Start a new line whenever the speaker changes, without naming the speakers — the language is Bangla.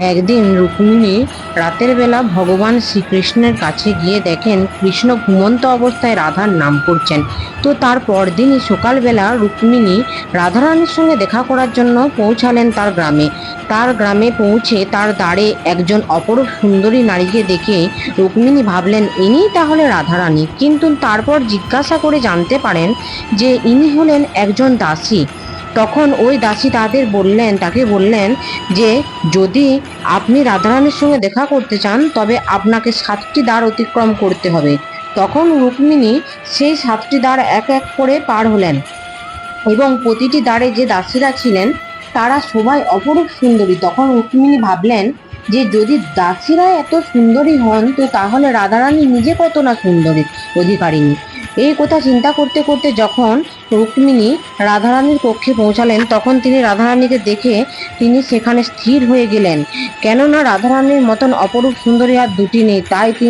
একদিন রুক্মিণী রাতের বেলা ভগবান শ্রীকৃষ্ণের কাছে গিয়ে দেখেন কৃষ্ণ ঘুমন্ত অবস্থায় রাধার নাম করছেন। তো তার পরদিনই সকালবেলা রুক্মিণী রাধারানীর সঙ্গে দেখা করার জন্য পৌঁছালেন তার গ্রামে। তার গ্রামে পৌঁছে তার দ্বারে একজন অপরূপ সুন্দরী নারীকে দেখে রুক্মিণী ভাবলেন, ইনিই তাহলে রাধারানী। কিন্তু তারপর জিজ্ঞাসা করে জানতে পারেন যে ইনি হলেন একজন দাসী। তখন ওই দাসী তাদের বললেন, তাকে বললেন যে, যদি আপনি রাধারানীর সঙ্গে দেখা করতে চান, তবে আপনাকে সাতটি দ্বার অতিক্রম করতে হবে। তখন রুক্মিণী সেই সাতটি দ্বার এক এক করে পার হলেন এবং প্রতিটি দ্বারে যে দাসীরা ছিলেন, তারা সবাই অপরূপ সুন্দরী। তখন রুক্মিণী ভাবলেন যে, যদি দাসীরা এত সুন্দরী হন, তো তাহলে রাধারানী নিজে কত না সুন্দরী অধিকারিণী? এই কথা চিন্তা করতে করতে যখন রুক্মিণী রাধারানীর কক্ষে পৌঁছালেন, তখন তিনি রাধারানীকে দেখে তিনি সেখানে স্থির হয়ে গেলেন। কেননা রাধারানীর মতন অপরূপ সুন্দরী আর দুটি নেই, তাই তিনি